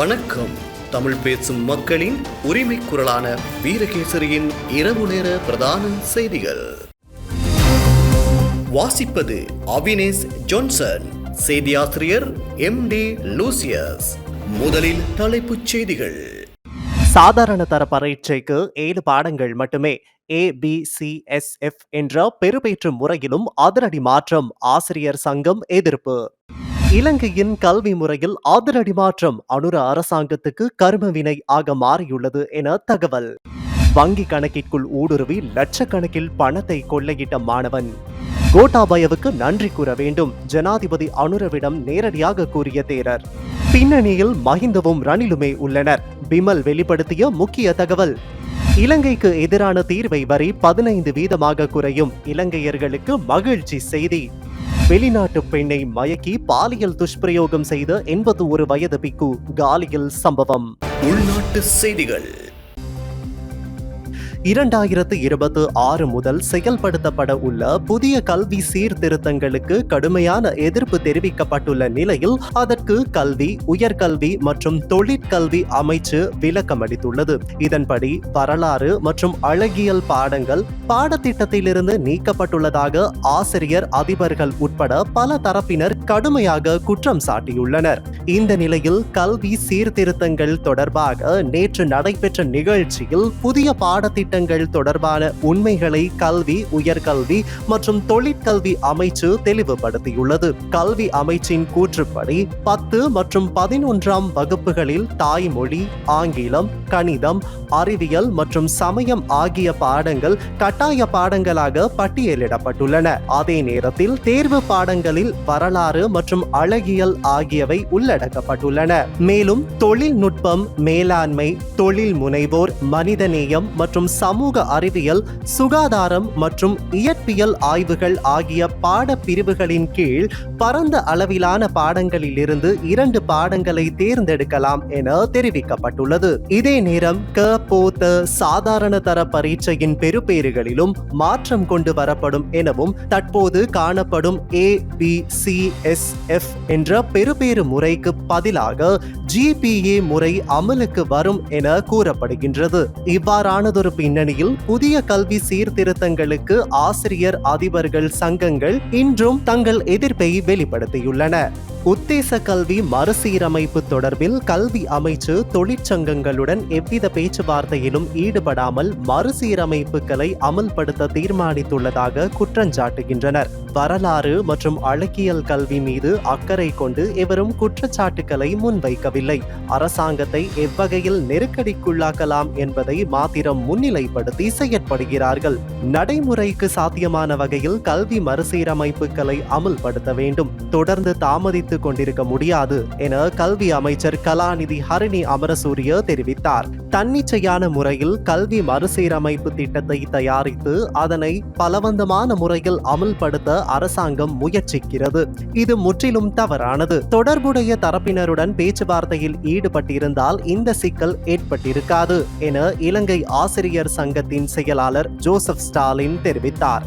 வணக்கம். தமிழ் பேசும் மக்களின் உரிமை குரலான வீரகேசரியின் இரவு நேர பிரதான செய்திகள். வாசிப்பது அவினேஷ் ஜான்சன். செய்தியாசிரியர் எம் டி லூசியஸ். முதலில் தலைப்புச் செய்திகள். சாதாரண தர பரீட்சைக்கு ஏழு பாடங்கள் மட்டுமே. A B C S F என்ற பெறுபேற்று முறையிலும் அதிரடி மாற்றம் ஆசிரியர் சங்கம் எதிர்ப்பு. இலங்கையின் கல்வி முறையில் அதிரடி மாற்றம் அனுர அரசாங்கத்துக்கு கர்மவினை ஆக மாறியுள்ளது என தகவல். வங்கி கணக்கிற்குள் ஊடுருவி லட்சக்கணக்கில் பணத்தை கொள்ளையிட்ட மாணவன். கோட்டாபயவுக்கு நன்றி கூற வேண்டும் ஜனாதிபதி அனுரவிடம் நேரடியாக கூறிய தேரர். பின்னணியில் மஹிந்தவும் ரணிலுமே உள்ளனர் பிமல் வெளிப்படுத்திய முக்கிய தகவல். இலங்கைக்கு எதிரான தீர்வை வரி பதினைந்து வீதமாக குறையும் இலங்கையர்களுக்கு மகிழ்ச்சி செய்தி. வெளிநாட்டு பெண்ணை மயக்கி பாலியல் துஷ்பிரயோகம் செய்த எண்பத்தி ஒரு வயது பிக்கு காலியில் சம்பவம். உள்நாட்டு செய்திகள். இரண்டாயிரத்து இருபத்தி ஆறு முதல் செயல்படுத்தப்பட உள்ள புதிய கல்வி சீர்திருத்தங்களுக்கு கடுமையான எதிர்ப்பு தெரிவிக்கப்பட்டுள்ள நிலையில் அதற்கு கல்வி உயர்கல்வி மற்றும் தொழிற்கல்வி அமைச்சு விளக்கமளித்துள்ளது. இதன்படி வரலாறு மற்றும் அழகியல் பாடங்கள் பாடத்திட்டத்திலிருந்து நீக்கப்பட்டுள்ளதாக ஆசிரியர் அதிபர்கள் உட்பட பல தரப்பினர் கடுமையாக குற்றம் சாட்டியுள்ளனர். இந்த நிலையில் கல்வி சீர்திருத்தங்கள் தொடர்பாக நேற்று நடைபெற்ற நிகழ்ச்சியில் புதிய பாடத்திட்ட திட்டங்கள் தொடர்பான உண்மைகளை கல்வி உயர்கல்வி மற்றும் தொழிற்கல்வி அமைச்சு தெளிவுபடுத்தியுள்ளது. கல்வி அமைச்சின் கூற்றுப்படி பத்து மற்றும் பதினொன்றாம் வகுப்புகளில் தாய்மொழி ஆங்கிலம் கணிதம் அறிவியல் மற்றும் சமயம் ஆகிய பாடங்கள் கட்டாய பாடங்களாக பட்டியலிடப்பட்டுள்ளன. அதே நேரத்தில் தேர்வு பாடங்களில் வரலாறு மற்றும் அழகியல் ஆகியவை உள்ளடக்கப்பட்டுள்ளன. மேலும் தொழில்நுட்பம் மேலாண்மை தொழில் முனைவோர் மனிதநேயம் மற்றும் சமூக அறிவியல் சுகாதாரம் மற்றும் இயற்பியல் ஆய்வுகள் ஆகிய பாட பிரிவுகளின் கீழ் பரந்த அளவிலான பாடங்களிலிருந்து இரண்டு பாடங்களை தேர்ந்தெடுக்கலாம் என தெரிவிக்கப்பட்டுள்ளது. இதே நேரம் க போத்த சாதாரண தர பரீட்சையின் பெறுபேறுகளிலும் மாற்றம் கொண்டு வரப்படும் எனவும் தற்போது காணப்படும் A B C S F என்ற பெறுபேறு முறைக்கு பதிலாக ஜிபிஏ முறை அமலுக்கு வரும் என கூறப்படுகின்றது. இவ்வாறானதொரு பின்னணியில் புதிய கல்வி சீர்திருத்தங்களுக்கு ஆசிரியர் அதிபர்கள் சங்கங்கள் இன்றும் தங்கள் எதிர்ப்பை வெளிப்படுத்தியுள்ளன. உத்தேச கல்வி மறுசீரமைப்பு தொடர்பில் கல்வி அமைச்சு தொழிற்சங்கங்களுடன் எவ்வித பேச்சுவார்த்தையிலும் ஈடுபடாமல் மறுசீரமைப்புகளை அமல்படுத்த தீர்மானித்துள்ளதாக குற்றஞ்சாட்டுகின்றனர் வரலாறு மற்றும் அழகியல் கல்வி மீது அக்கறை கொண்டு எவரும் குற்றச்சாட்டுகளை முன்வைக்கவில்லை. அரசாங்கத்தை எவ்வகையில் நெருக்கடிக்குள்ளாக்கலாம் என்பதை மாத்திரம் முன்னிலைப்படுத்தி செயற்படுகிறார்கள். நடைமுறைக்கு சாத்தியமான வகையில் கல்வி மறுசீரமைப்புகளை அமல்படுத்த வேண்டும். தொடர்ந்து தாமதித்துக் கொண்டிருக்க முடியாது என கல்வி அமைச்சர் கலாநிதி ஹரிணி அமரசூரிய தெரிவித்தார். தன்னிச்சையான முறையில் கல்வி மறுசீரமைப்பு திட்டத்தை தயாரித்து அதனை பலவந்தமான முறையில் அமல்படுத்த அரசாங்கம் முயற்சிக்கிறது. இது முற்றிலும் தவறானது. தொடர்புடைய தரப்பினருடன் பேச்சுவார்த்தையில் ஈடுபட்டிருந்தால் இந்த சிக்கல் ஏற்பட்டிருக்காது என இலங்கை ஆசிரியர் சங்கத்தின் செயலாளர் ஜோசப் ஸ்டாலின் தெரிவித்தார்.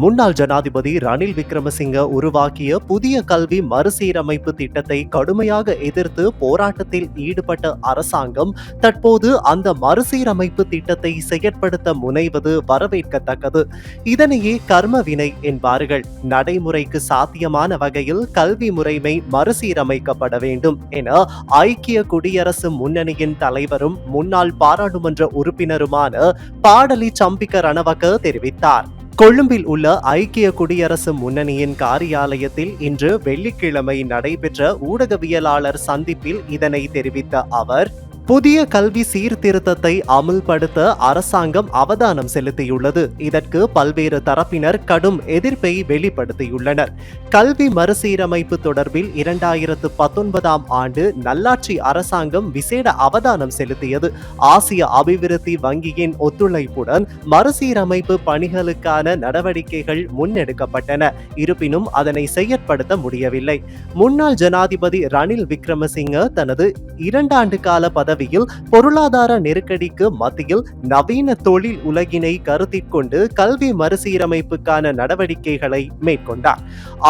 முன்னாள் ஜனாதிபதி ரணில் விக்ரமசிங்க உருவாக்கிய புதிய கல்வி மறுசீரமைப்பு திட்டத்தை கடுமையாக எதிர்த்து போராட்டத்தில் ஈடுபட்ட அரசாங்கம் தற்போது அந்த மறுசீரமைப்பு திட்டத்தை செயற்படுத்த முனைவது வரவேற்கத்தக்கது. இதனையே கர்ம வினை என்பார்கள். நடைமுறைக்கு சாத்தியமான வகையில் கல்வி முறைமை மறுசீரமைக்கப்பட வேண்டும் என ஐக்கிய குடியரசு முன்னணியின் தலைவரும் முன்னாள் பாராளுமன்ற உறுப்பினருமான பாடலி சம்பிக்க ரணவக்க தெரிவித்தார். கொழும்பில் உள்ள ஐக்கிய குடியரசு முன்னணியின் காரியாலயத்தில் இன்று வெள்ளிக்கிழமை நடைபெற்ற ஊடகவியலாளர் சந்திப்பில் இதனை தெரிவித்த அவர் புதிய கல்வி சீர்திருத்தத்தை அமுல்படுத்த அரசாங்கம் அவதானம் செலுத்தியுள்ளது. இதற்கு பல்வேறு தரப்பினர் கடும் எதிர்ப்பை வெளிப்படுத்தியுள்ளனர். கல்வி மறுசீரமைப்பு தொடர்பில் இரண்டாயிரத்து பத்தொன்பதாம் ஆண்டு நல்லாட்சி அரசாங்கம் விசேட அவதானம் செலுத்தியது. ஆசிய அபிவிருத்தி வங்கியின் ஒத்துழைப்புடன் மறுசீரமைப்பு பணிகளுக்கான நடவடிக்கைகள் முன்னெடுக்கப்பட்டன. இருப்பினும் அதனை செயற்படுத்த முடியவில்லை. முன்னாள் ஜனாதிபதி ரணில் விக்ரமசிங்க தனது இரண்டாண்டு கால பதவி பதவியில் பொருளாதார நெருக்கடிக்கு மத்தியில் நவீன தொழில் உலகினை கருத்திற்கொண்டு கல்வி மறுசீரமைப்புக்கான நடவடிக்கைகளை மேற்கொண்டார்.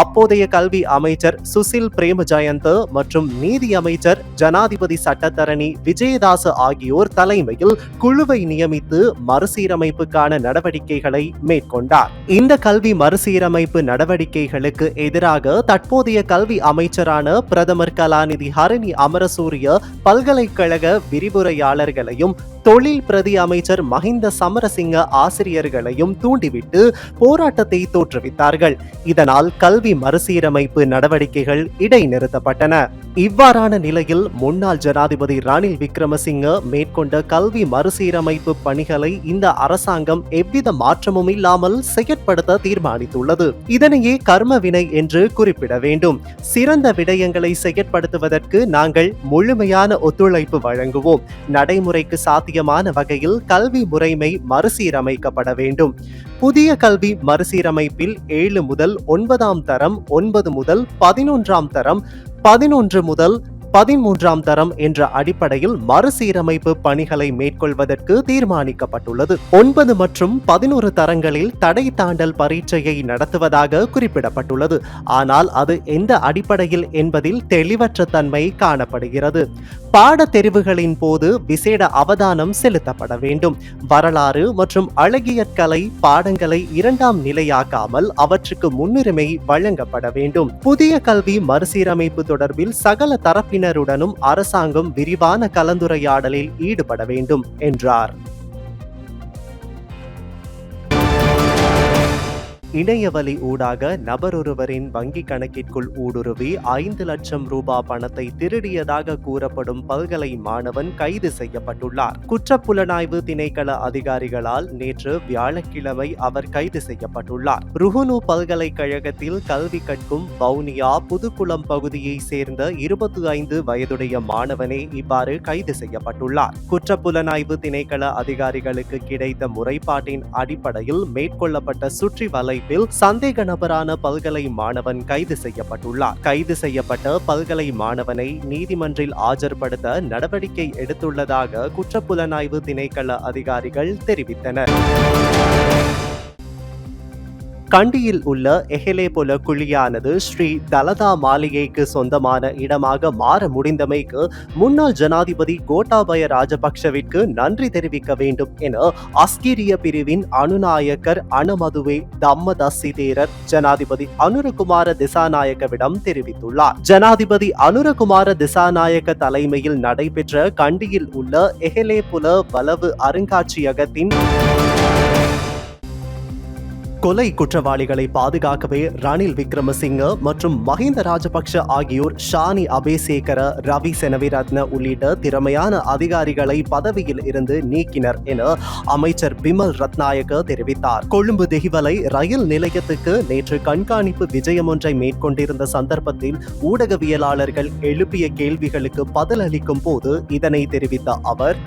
அப்போதைய கல்வி அமைச்சர் சுசில் பிரேம பிரேமஜயந்த மற்றும் நீதி அமைச்சர் ஜனாதிபதி சட்டத்தரணி விஜயதாச ஆகியோர் தலைமையில் குழுவை நியமித்து மறுசீரமைப்புக்கான நடவடிக்கைகளை மேற்கொண்டார். இந்த கல்வி மறுசீரமைப்பு நடவடிக்கைகளுக்கு எதிராக தற்போதைய கல்வி அமைச்சரான பிரதமர் கலாநிதி ஹரணி அமரசூரிய பல்கலைக்கழக விரிவுரையாளர்களையும் தொழில் பிரதி அமைச்சர் மஹிந்த சமரசிங்க ஆசிரியர்களையும் தூண்டிவிட்டு போராட்டத்தை தோற்றுவித்தார்கள். இதனால் கல்வி மறுசீரமைப்பு நடவடிக்கைகள் இடைநிறுத்தப்பட்டன. இவ்வாறான நிலையில் முன்னாள் ஜனாதிபதி ரணில் விக்ரமசிங்க மேற்கொண்ட கல்வி மறுசீரமைப்பு பணிகளை இந்த அரசாங்கம் எவ்வித மாற்றமும் இல்லாமல் செயற்படுத்த தீர்மானித்துள்ளது. இதனையே கர்ம வினை என்று குறிப்பிட வேண்டும். சிறந்த விடயங்களை செயற்படுத்துவதற்கு நாங்கள் முழுமையான ஒத்துழைப்பு வழங்குவோம். நடைமுறைக்கு சாத்திய சாத்தியமான வகையில் கல்வி முறைமை மறுசீரமைக்கப்பட வேண்டும். புதிய கல்வி மறுசீரமைப்பில் ஏழு முதல் ஒன்பதாம் தரம் ஒன்பது முதல் பதினொன்றாம் தரம் பதினொன்று முதல் பதிமூன்றாம் தரம் என்ற அடிப்படையில் மறுசீரமைப்பு பணிகளை மேற்கொள்வதற்கு தீர்மானிக்கப்பட்டுள்ளது. ஒன்பது மற்றும் பதினோரு தரங்களில் தடை தாண்டல் பரீட்சையை நடத்துவதாக குறிப்பிடப்பட்டுள்ளது. ஆனால் அது எந்த அடிப்படையில் என்பதில் தெளிவற்ற தன்மை காணப்படுகிறது. பாடத்தெரிவுகளின் போது விசேட அவதானம் செலுத்தப்பட வேண்டும். வரலாறு மற்றும் அழகியற்கலை பாடங்களை இரண்டாம் நிலையாக்காமல் அவற்றுக்கு முன்னுரிமை வழங்கப்பட வேண்டும். புதிய கல்வி மறுசீரமைப்பு தொடர்பில் சகல தரப்பின் தரப்பினருடனும் அரசாங்கம் விரிவான கலந்துரையாடலில் ஈடுபட வேண்டும் என்றார். இணையவழி ஊடாக நபரொருவரின் வங்கி கணக்கிற்குள் ஊடுருவி ஐந்து லட்சம் ரூபாய் பணத்தை திருடியதாக கூறப்படும் பல்கலை மாணவன் கைது செய்யப்பட்டுள்ளார். குற்றப்புலனாய்வு திணைக்கள அதிகாரிகளால் நேற்று வியாழக்கிழமை அவர் கைது செய்யப்பட்டுள்ளார். ருஹுனு பல்கலைக்கழகத்தில் கல்வி கற்கும் வவுனியா புதுக்குளம் பகுதியை சேர்ந்த இருபத்தி ஐந்து வயதுடைய மாணவனே இவ்வாறு கைது செய்யப்பட்டுள்ளார். குற்றப்புலனாய்வு திணைக்கள அதிகாரிகளுக்கு கிடைத்த முறைப்பாட்டின் அடிப்படையில் மேற்கொள்ளப்பட்ட சுற்றி வலை அமைப்பில் சந்தேக நபரான பல்கலை மாணவன் கைது செய்யப்பட்டுள்ளார். கைது செய்யப்பட்ட பல்கலை மாணவனை நீதிமன்றில் ஆஜர்படுத்த நடவடிக்கை எடுத்துள்ளதாக குற்றப்புலனாய்வு திணைக்கள அதிகாரிகள் தெரிவித்தனர். கண்டியில் உள்ள எஹெலேபுல குழியானது ஸ்ரீ தலதா மாளிகைக்கு சொந்தமான இடமாக மாற முடிந்தமைக்கு முன்னாள் ஜனாதிபதி கோட்டாபய ராஜபக்ஷவிற்கு நன்றி தெரிவிக்க வேண்டும் என அஸ்கிரிய பிரிவின் அனுநாயக்கர் அனுமதுவே தம்மதஸ்ஸி தேரர் ஜனாதிபதி அனுரகுமார திசாநாயக்கவிடம் தெரிவித்துள்ளார். ஜனாதிபதி அனுரகுமார திசாநாயக்க தலைமையில் நடைபெற்ற கண்டியில் உள்ள எஹெலேபுல வலவு அருங்காட்சியகத்தின் கொலை குற்றவாளிகளை பாதுகாக்கவே ரணில் விக்ரமசிங்க மற்றும் மஹிந்த ராஜபக்ஷ ஆகியோர் ஷானி அபேசேகர ரவி செனவிரத்ன உள்ளிட்ட திறமையான அதிகாரிகளை பதவியில் இருந்து நீக்கினர் என அமைச்சர் பிமல் ரத்நாயக தெரிவித்தார். கொழும்பு தெஹிவலை ரயில் நிலையத்துக்கு நேற்று கண்காணிப்பு விஜயம் ஒன்றை மேற்கொண்டிருந்த சந்தர்ப்பத்தில் ஊடகவியலாளர்கள் எழுப்பிய கேள்விகளுக்கு பதில் அளிக்கும் போது இதனை தெரிவித்த அவர்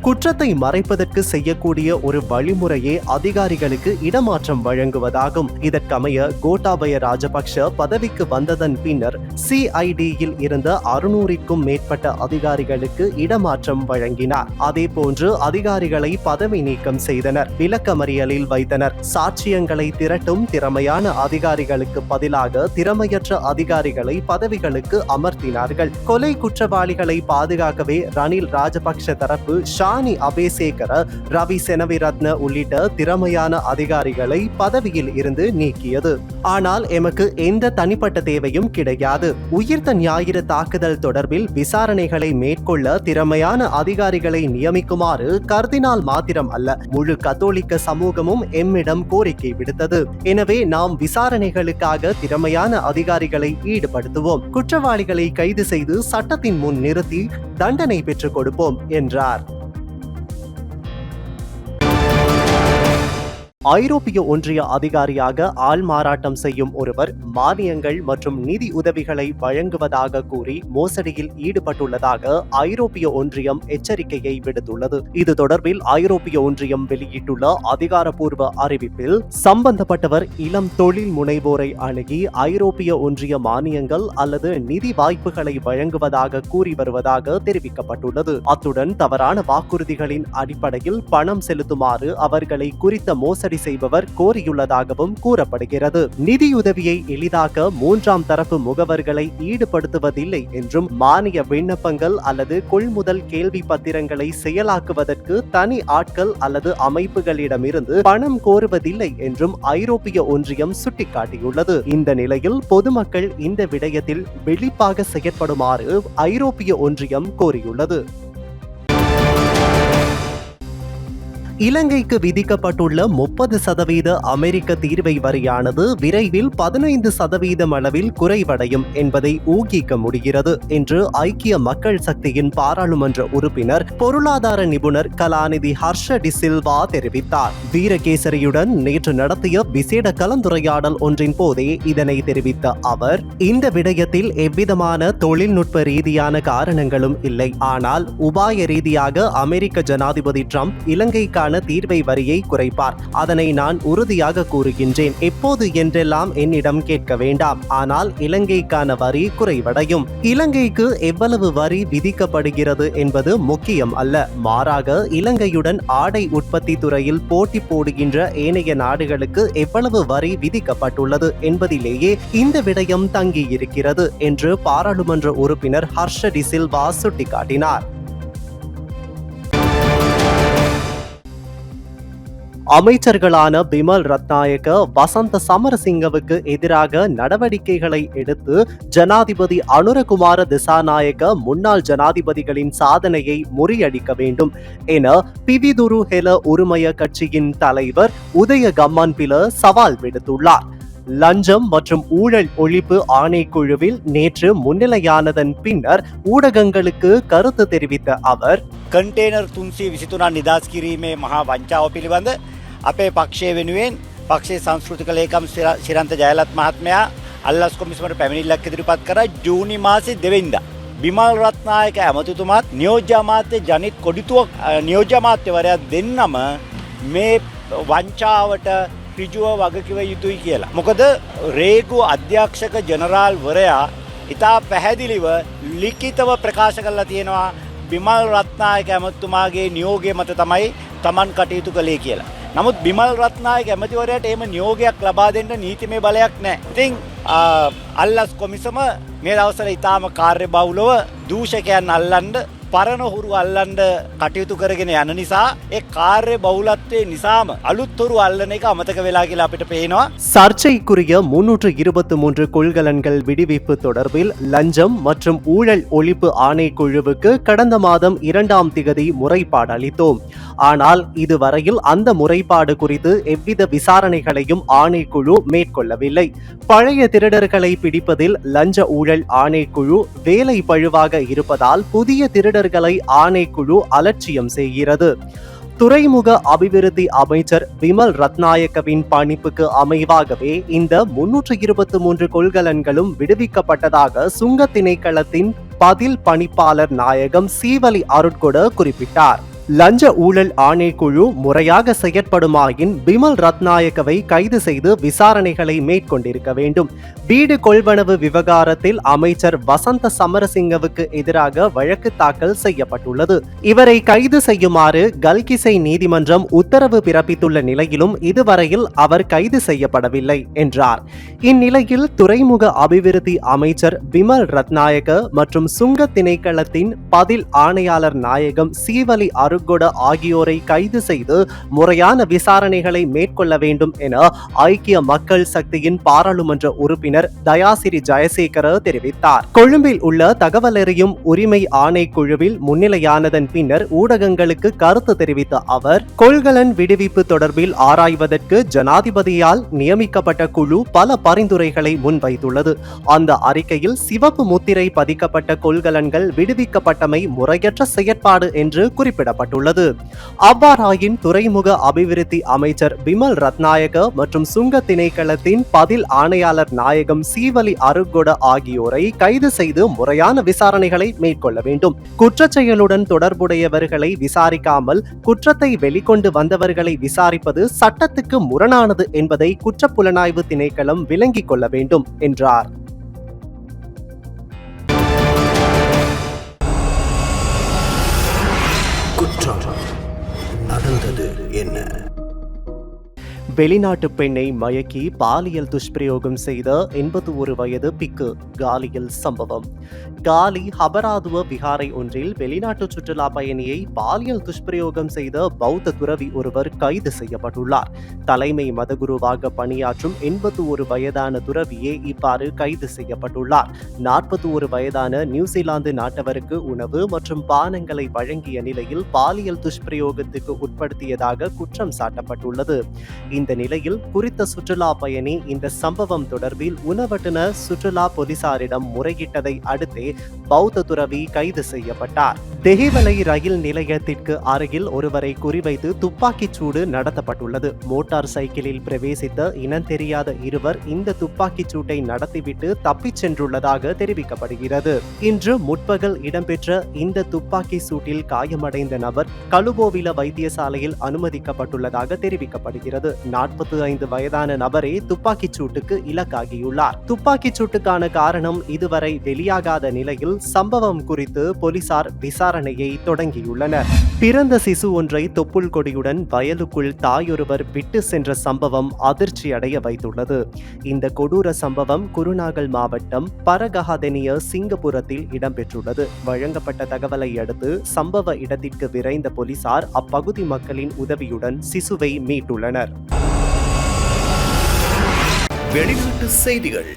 குற்றத்தை பணத்தை மறைப்பதற்கு செய்யக்கூடிய ஒரு வழிமுறையே அதிகாரிகளுக்கு இடமாற்றம் வழங்குவதாகும். இதற்கமைய கோட்டாபய ராஜபக்ஷ பதவிக்கு வந்ததன் பின்னர் சிஐடியில் இருந்த அறுநூறுக்கும் மேற்பட்ட அதிகாரிகளுக்கு இடமாற்றம் வழங்கினார். அதே போன்று அதிகாரிகளை பதவி நீக்கம் செய்தனர். விளக்கமறியலில் வைத்தனர். சாட்சியங்களை திரட்டும் திறமையான அதிகாரிகளுக்கு பதிலாக திறமையற்ற அதிகாரிகளை பதவிகளுக்கு அமர்த்தினார்கள். கொலை குற்றவாளிகளை பாதுகாக்கவே ரணில் ராஜபக்ஷ தரப்பு ஷானி அபேசேகர ரவி செனவிரத்ன உள்ளிட்ட திறமையான அதிகாரிகளை பதவியில் இருந்து நீக்கியது. ஆனால் எமக்கு எந்த தனிப்பட்ட தேவையும் கிடையாது. உயிர்த்த ஞாயிறு தாக்குதல் தொடர்பில் விசாரணைகளை மேற்கொள்ள திறமையான அதிகாரிகளை நியமிக்குமாறு கர்தினால் மாத்திரம் அல்ல முழு கத்தோலிக்க சமூகமும் எம்மிடம் கோரிக்கை விடுத்தது. எனவே நாம் விசாரணைகளுக்காக திறமையான அதிகாரிகளை ஈடுபடுத்துவோம். குற்றவாளிகளை கைது செய்து சட்டத்தின் முன் நிறுத்தி தண்டனை பெற்றுக் கொடுப்போம் என்றார். ஐரோப்பிய ஒன்றிய அதிகாரியாக ஆள் மாறாட்டம் செய்யும் ஒருவர் மானியங்கள் மற்றும் நிதி உதவிகளை வழங்குவதாக கூறி மோசடியில் ஈடுபட்டுள்ளதாக ஐரோப்பிய ஒன்றியம் எச்சரிக்கையை விடுத்துள்ளது. இது தொடர்பில் ஐரோப்பிய ஒன்றியம் வெளியிட்டுள்ள அதிகாரப்பூர்வ அறிவிப்பில் சம்பந்தப்பட்டவர் இளம் தொழில் முனைவோரை அணுகி ஐரோப்பிய ஒன்றிய மானியங்கள் அல்லது நிதி வாய்ப்புகளை வழங்குவதாக கூறி வருவதாக தெரிவிக்கப்பட்டுள்ளது. அத்துடன் தவறான வாக்குறுதிகளின் அடிப்படையில் பணம் செலுத்துமாறு அவர்களை குறித்த மோசடி செய்பவர் கோரியுள்ளதாகவும் கூறப்படுகிறது. நிதியுதவியை எளிதாக்க மூன்றாம் தரப்பு முகவர்களை ஈடுபடுத்துவதில்லை என்றும் மானிய விண்ணப்பங்கள் அல்லது கொள்முதல் கேள்வி பத்திரங்களை செயலாக்குவதற்கு தனி ஆட்கள் அல்லது அமைப்புகளிடமிருந்து பணம் கோருவதில்லை என்றும் ஐரோப்பிய ஒன்றியம் சுட்டிக்காட்டியுள்ளது. இந்த நிலையில் பொதுமக்கள் இந்த விடயத்தில் விழிப்பாக செயற்படுமாறு ஐரோப்பிய ஒன்றியம் கோரியுள்ளது. இலங்கைக்கு விதிக்கப்பட்டுள்ள முப்பது சதவீத அமெரிக்க தீர்வை வரியானது விரைவில் பதினைந்து சதவீதம் அளவில் குறைவடையும் என்பதை ஊகிக்க முடிகிறது என்று ஐக்கிய மக்கள் சக்தியின் பாராளுமன்ற உறுப்பினர் பொருளாதார நிபுணர் கலாநிதி ஹர்ஷ டிசில்வா தெரிவித்தார். வீரகேசரியுடன் நேற்று நடத்திய விசேட கலந்துரையாடல் ஒன்றின் போதே இதனை தெரிவித்த அவர் இந்த விடயத்தில் எவ்விதமான தொழில்நுட்ப ரீதியான காரணங்களும் இல்லை. ஆனால் உபாய ரீதியாக அமெரிக்க ஜனாதிபதி ட்ரம்ப் இலங்கைக்கான தீர்வை வரியை குறைப்பார். அதனை நான் உறுதியாக கூறுகின்றேன். எப்போது என்றெல்லாம் என்னிடம் கேட்க வேண்டாம். ஆனால் இலங்கைக்கான வரி குறைவடையும். இலங்கைக்கு எவ்வளவு வரி விதிக்கப்படுகிறது என்பது முக்கியம் அல்ல. மாறாக இலங்கையுடன் ஆடை உற்பத்தி துறையில் போட்டி போடுகின்ற ஏனைய நாடுகளுக்கு எவ்வளவு வரி விதிக்கப்பட்டுள்ளது என்பதிலேயே இந்த விடயம் தங்கியிருக்கிறது என்று பாராளுமன்ற உறுப்பினர் ஹர்ஷ டிசில்வா சுட்டிக்காட்டினார். அமைச்சர்களான பிமல் ரத்நாயக்க வசந்த சமரசிங்கவுக்கு எதிராக நடவடிக்கைகளை எடுத்து ஜனாதிபதி அனுரகுமார திசாநாயக முன்னாள் ஜனாதிபதிகளின் சாதனையை முறியடிக்க வேண்டும் என பிவிதுரு ஹெல உரிமைய கட்சியின் தலைவர் உதய கம்மான் சவால் விடுத்துள்ளார். லஞ்சம் மற்றும் ஊழல் ஒழிப்பு ஆணைக்குழுவில் நேற்று முன்னிலையானதன் பின்னர் ஊடகங்களுக்கு கருத்து தெரிவித்த அவர் கண்டெய்னர் துன்சி விசித்துனா நிதாஸ்கிரிமே மகா வஞ்சாவ பிலிவந்து අපේ පක්ෂය වෙනුවෙන් පක්ෂේ සංස්කෘතික ලේකම් සිර- සිරන්ත ජයලත් මහත්මයා අල්ලස් කොමිසමට පැමිණිල්ලක් ඉදිරිපත් කර ජූනි මාසි දෙවෙන්ද. බිමල් රත්නායක ඇමතුතුමත් නියෝජ්‍යමාත්‍ය ජනිත් කොඩිතුව නියෝජ්‍යමාත්‍යවරයක් දෙන්නම මේ වංචාවට රිජුව වගකිව යුතුයි කියලා. මොකද රේගු අධ්‍යක්ෂක ජනරාල් වරයා ඉතා පැහැදිලිව ලිඛිතව ප්‍රකාශ කරලා තියෙනවා බිමල් රත්නායක ඇමත්තුමාගේ නියෝගය මත තමයි තමන් කටයුතු කළේ කියලා. නමුත් බිමල් රත්නායක ඇමතිවරයට එම නියෝගයක් ලබා දෙන්න නීතිමය බලයක් නෑ. ඉතිං අල්ලස් කොමිසම මේ දවසල ඉතාම කාර්ය බවුලව දූෂකයන් අල්ලන්ඩ පරණ හුරු අල්ලන්ඩ කටයුතු කරගෙන යන නිසා ඒ කාර්ය බෞලත්වය නිසාම අලුත්තුරු අල්ලන එක අමතක වෙලා කියලා අපිට පේනවා சர்ச்சைக்குரிய முன்னூற்று இருபத்தி மூன்று கொள்கலன்கள் விடுவிப்பு தொடர்பில் லஞ்சம் மற்றும் ஊழல் ஒழிப்பு ஆணைக்குழுவுக்கு கடந்த மாதம் இரண்டாம் திகதி முறைப்பாடு அளித்தோம் ஆனால் இதுவரையில் அந்த முறைப்பாடு குறித்து எவ்வித விசாரணைகளையும் ஆணைக்குழு மேற்கொள்ளவில்லை பழைய திருடர்களை பிடிப்பதில் லஞ்ச ஊழல் ஆணைக்குழு வேலை பழுவாக இருப்பதால் புதிய திருடர்களை ஆணைக்குழு அலட்சியம் செய்கிறது. துறைமுக அபிவிருத்தி அமைச்சர் விமல் ரத்நாயக்கவின் பணிப்புக்கு அமைவாகவே இந்த முன்னூற்று இருபத்தி மூன்று கொள்கலன்களும் விடுவிக்கப்பட்டதாக சுங்க திணைக்களத்தின் பதில் பணிப்பாளர் நாயகம் சீவலி அருட்கொட குறிப்பிட்டார். லஞ்ச ஊழல் ஆணைக்குழு முறையாக செயற்படுமாயின் பிமல் ரத்நாயக்கவை கைது செய்து விசாரணைகளை மேற்கொண்டிருக்க வேண்டும். வீடு கொள்வனவு விவகாரத்தில் அமைச்சர் வசந்த சமரசிங்கவுக்கு எதிராக வழக்கு தாக்கல் செய்யப்பட்டுள்ளது. இவரை கைது செய்யுமாறு கல்கிசை நீதிமன்றம் உத்தரவு பிறப்பித்துள்ள நிலையிலும் இதுவரையில் அவர் கைது செய்யப்படவில்லை என்றார். இந்நிலையில் துறைமுக அபிவிருத்தி அமைச்சர் பிமல் ரத்நாயக்க மற்றும் சுங்க திணைக்களத்தின் பதில் ஆணையாளர் நாயகம் சீவலி அருள் அருகொட ஆகியோரை கைது செய்து முறையான விசாரணைகளை மேற்கொள்ள வேண்டும் என ஐக்கிய மக்கள் சக்தியின் பாராளுமன்ற உறுப்பினர் தயாசிரி ஜெயசேகர தெரிவித்தார். கொழும்பில் உள்ள தகவல் அறியும் உரிமை ஆணைக்குழுவில் முன்னிலையானதன் பின்னர் ஊடகங்களுக்கு கருத்து தெரிவித்த அவர் கொள்கலன் விடுவிப்பு தொடர்பில் ஆராய்வதற்கு ஜனாதிபதியால் நியமிக்கப்பட்ட குழு பல பரிந்துரைகளை முன்வைத்துள்ளது. அந்த அறிக்கையில் சிவப்பு முத்திரை பதிக்கப்பட்ட கொள்கலன்கள் விடுவிக்கப்பட்டமை முறையற்ற செயற்பாடு என்று குறிப்பிடப்பட்டது. தெரிவிக்கப்பட்டுள்ளது அவ்வாறாயின் துறைமுக அபிவிருத்தி அமைச்சர் பிமல் ரத்நாயக மற்றும் சுங்க திணைக்களத்தின் பதில் ஆணையாளர் நாயகம் சீவலி அருகொட ஆகியோரை கைது செய்து முறையான விசாரணைகளை மேற்கொள்ள வேண்டும். குற்றச்செயலுடன் தொடர்புடையவர்களை விசாரிக்காமல் குற்றத்தை வெளிக்கொண்டு வந்தவர்களை விசாரிப்பது சட்டத்துக்கு முரணானது என்பதை குற்றப்புலனாய்வு திணைக்களம் விளங்கிக் கொள்ள வேண்டும் என்றார். வெளிநாட்டு பெண்ணை மயக்கி பாலியல் துஷ்பிரயோகம் செய்த எண்பத்தி ஒரு வயது பிக்கு காலியல் சம்பவம். காலி ஹபராதுவ விகாரை ஒன்றில் வெளிநாட்டு சுற்றுலா பயணியை பாலியல் துஷ்பிரயோகம் செய்த பௌத்த துறவி ஒருவர் கைது செய்யப்பட்டுள்ளார். தலைமை மதகுருவாக பணியாற்றும் எண்பத்தி ஒரு வயதான துறவியே இவ்வாறு கைது செய்யப்பட்டுள்ளார். நாற்பத்தி ஒரு வயதான நியூசிலாந்து நாட்டவருக்கு உணவு மற்றும் பானங்களை வழங்கிய நிலையில் பாலியல் துஷ்பிரயோகத்துக்கு உட்படுத்தியதாக குற்றம் சாட்டப்பட்டுள்ளது. இந்த நிலையில் குறித்த சுற்றுலா பயணி இந்த சம்பவம் தொடர்பில் உணவட்டுனர் சுற்றுலா போலீசாரிடம் முறையிட்டதை அடுத்தே பௌத்த துறவி கைது செய்யப்பட்டார். தெஹிவலை ரயில் நிலையத்திற்கு அருகில் ஒருவரை குறிவைத்து துப்பாக்கிச் சூடு நடத்தப்பட்டுள்ளது. மோட்டார் சைக்கிளில் பிரவேசித்த இனம் தெரியாத இருவர் இந்த துப்பாக்கிச் சூட்டை நடத்திவிட்டு தப்பிச் சென்றுள்ளதாக தெரிவிக்கப்படுகிறது. இன்று முற்பகல் இடம்பெற்ற இந்த துப்பாக்கி சூட்டில் காயமடைந்த நபர் கலுபோவில வைத்தியசாலையில் அனுமதிக்கப்பட்டுள்ளதாக தெரிவிக்கப்படுகிறது. நாற்பத்தி ஐந்து வயதான நபரே துப்பாக்கிச் சூட்டுக்கு இலக்காகியுள்ளார். துப்பாக்கிச் சூட்டுக்கான காரணம் இதுவரை வெளியாகாத நிலையில் சம்பவம் குறித்து போலீசார் விசாரணையை தொடங்கியுள்ளனர். பிறந்த சிசு ஒன்றை தொப்புள் கொடியுடன் வயலுக்குள் தாயொருவர் விட்டு சென்ற சம்பவம் அதிர்ச்சி அடைய வைத்துள்ளது. இந்த கொடூர சம்பவம் குருநாகல் மாவட்டம் பரகஹாதெனிய சிங்கப்புரத்தில் இடம்பெற்றுள்ளது. வழங்கப்பட்ட தகவலை அடுத்து சம்பவ இடத்திற்கு விரைந்த போலீசார் அப்பகுதி மக்களின் உதவியுடன் சிசுவை மீட்டுள்ளனர். வெளிநாட்டு செய்திகள்.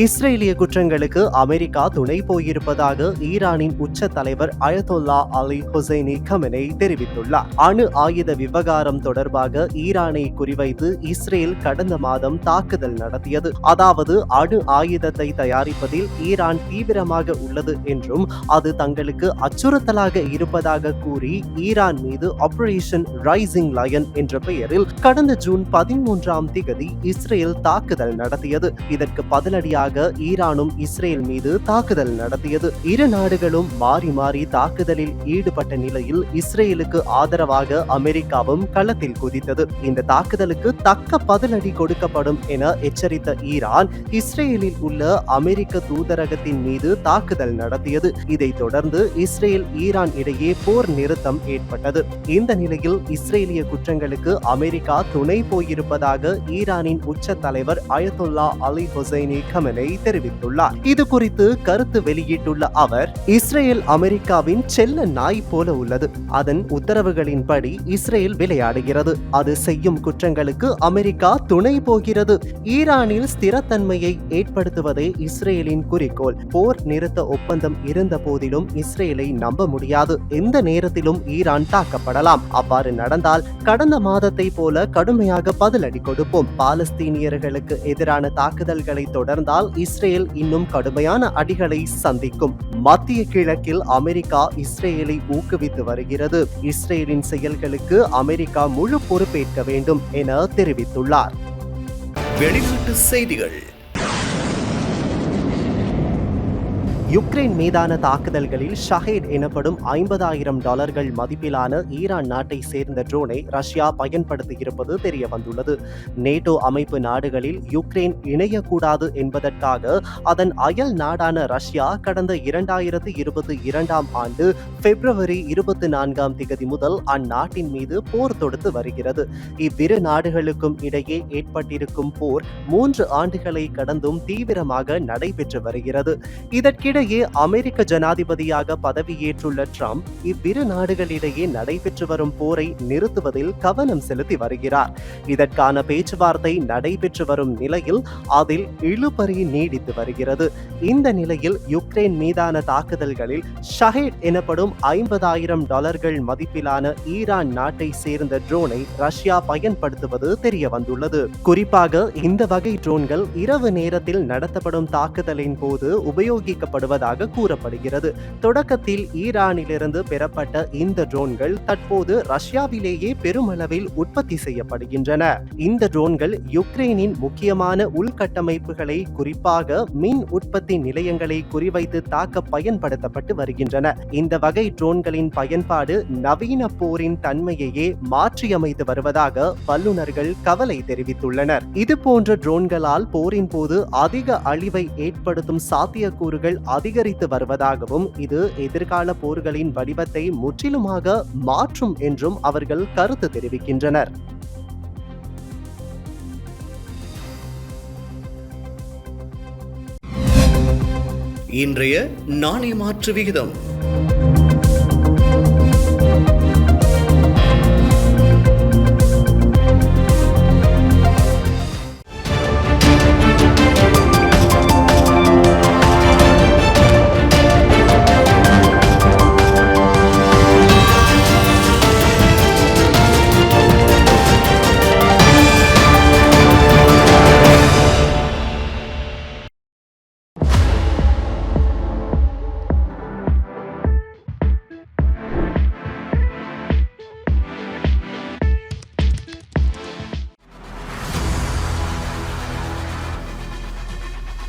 இஸ்ரேலிய குற்றங்களுக்கு அமெரிக்கா துணை போயிருப்பதாக ஈரானின் உச்ச தலைவர் அயதொல்லா அலி ஹுசைனி கமெனை தெரிவித்துள்ளார். அணு ஆயுத விவகாரம் தொடர்பாக ஈரானை குறிவைத்து இஸ்ரேல் கடந்த மாதம் தாக்குதல் நடத்தியது. அதாவது அணு ஆயுதத்தை தயாரிப்பதில் ஈரான் தீவிரமாக உள்ளது என்றும் அது தங்களுக்கு அச்சுறுத்தலாக இருப்பதாக கூறி ஈரான் மீது ஆபரேஷன் ரைசிங் லயன் என்ற பெயரில் கடந்த ஜூன் பதிமூன்றாம் திகதி இஸ்ரேல் தாக்குதல் நடத்தியது. இதற்கு பதிலடியாக ஈரானும் இஸ்ரேல் மீது தாக்குதல் நடத்தியது. இரு நாடுகளும் மாறி மாறி தாக்குதலில் ஈடுபட்ட நிலையில் இஸ்ரேலுக்கு ஆதரவாக அமெரிக்காவும் களத்தில் குதித்தது. இந்த தாக்குதலுக்கு தக்க பதிலடி கொடுக்கப்படும் என எச்சரித்த ஈரான் இஸ்ரேலில் உள்ள அமெரிக்க தூதரகத்தின் மீது தாக்குதல் நடத்தியது. இதைத் தொடர்ந்து இஸ்ரேல் ஈரான் இடையே போர் நிறுத்தம் ஏற்பட்டது. இந்த நிலையில் இஸ்ரேலிய குற்றங்களுக்கு அமெரிக்கா துணை போயிருப்பதாக ஈரானின் உச்ச தலைவர் அயதுல்லா அலி ஹுசைனி கமெனை தெரிவித்துள்ளார். இது குறித்து கருத்து வெளியிட்டுள்ள அவர் இஸ்ரேல் அமெரிக்காவின் செல்ல நாய் போல உள்ளது. அதன் உத்தரவுகளின்படி இஸ்ரேல் விளையாடுகிறது. அது செய்யும் குற்றங்களுக்கு அமெரிக்கா துணை போகிறது. ஈரானில் ஸ்திரத்தன்மையை ஏற்படுத்துவதே இஸ்ரேலின் குறிக்கோள். போர் நிறுத்த ஒப்பந்தம் இருந்த போதிலும் இஸ்ரேலை நம்ப முடியாது. எந்த நேரத்திலும் ஈரான் தாக்கப்படலாம். அவ்வாறு நடந்தால் கடந்த மாதத்தை போல கடுமையாக பதிலடி கொடுப்போம். பாலஸ்தீனியர்களுக்கு எதிரான தாக்குதல்களை தொடர்ந்தால் இஸ்ரேல் இன்னும் கடுமையான அடிகளை சந்திக்கும். மத்திய கிழக்கில் அமெரிக்கா இஸ்ரேலை ஊக்குவித்து வருகிறது. இஸ்ரேலின் செயல்களுக்கு அமெரிக்கா முழு பொறுப்பேற்க வேண்டும் என தெரிவித்துள்ளார். வெளிநாட்டு செய்திகள். யுக்ரைன் மீதான தாக்குதல்களில் ஷஹேட் எனப்படும் ஐம்பதாயிரம் டாலர்கள் மதிப்பிலான ஈரான் நாட்டை சேர்ந்த ட்ரோனை ரஷ்யா பயன்படுத்தியிருப்பது தெரிய வந்துள்ளது நேட்டோ அமைப்பு நாடுகளில் யுக்ரைன் இணையக்கூடாது என்பதற்காக அதன் அயல் நாடான ரஷ்யா கடந்த இரண்டாயிரத்து இருபத்தி இரண்டாம் ஆண்டு பிப்ரவரி இருபத்தி நான்காம் திகதி முதல் அந்நாட்டின் மீது போர் தொடுத்து வருகிறது. இவ்விரு நாடுகளுக்கும் இடையே ஏற்பட்டிருக்கும் போர் மூன்று ஆண்டுகளை கடந்தும் தீவிரமாக நடைபெற்று வருகிறது. இதற்கிடையே அமெரிக்க ஜனாதிபதியாக பதவியேற்றுள்ள ட்ரம்ப் இவ்விரு நாடுகளிடையே நடைபெற்று வரும் போரை நிறுத்துவதில் கவனம் செலுத்தி வருகிறார். இதற்கான பேச்சுவார்த்தை நடைபெற்று வரும் நிலையில் அதில் இழுபறி நீடித்து வருகிறது. இந்த நிலையில் யுக்ரைன் மீதான தாக்குதல்களில் ஷஹேட் எனப்படும் ஐம்பதாயிரம் டாலர்கள் மதிப்பிலான ஈரான் நாட்டை சேர்ந்த ட்ரோனை ரஷ்யா பயன்படுத்துவது தெரிய வந்துள்ளது குறிப்பாக இந்த வகை ட்ரோன்கள் இரவு நேரத்தில் நடத்தப்படும் தாக்குதலின் போது உபயோகிக்கப்படும் வருவதாக கூறப்படுகிறது. தொடக்கத்தில் ஈரானிலிருந்து பெறப்பட்ட இந்த ட்ரோன்கள் தற்போது ரஷ்யாவிலேயே பெருமளவில் உற்பத்தி செய்யப்படுகின்றன. இந்த ட்ரோன்கள் யுக்ரைனின் முக்கியமான உள்கட்டமைப்புகளை குறிப்பாக மின் உற்பத்தி நிலையங்களை குறிவைத்து தாக்க பயன்படுத்தப்பட்டு வருகின்றன. இந்த வகை ட்ரோன்களின் பயன்பாடு நவீன போரின் தன்மையையே மாற்றியமைத்து வருவதாக வல்லுநர்கள் கவலை தெரிவித்துள்ளனர். இது போன்ற ட்ரோன்களால் போரின் போது அதிக அழிவை ஏற்படுத்தும் சாத்தியக்கூறுகள் அதிகரித்து வருவதாகவும் இது எதிர்கால போர்களின் வடிவத்தை முற்றிலுமாக மாற்றும் என்றும் அவர்கள் கருத்து தெரிவிக்கின்றனர். இன்றைய நாணய மாற்று விகிதம்.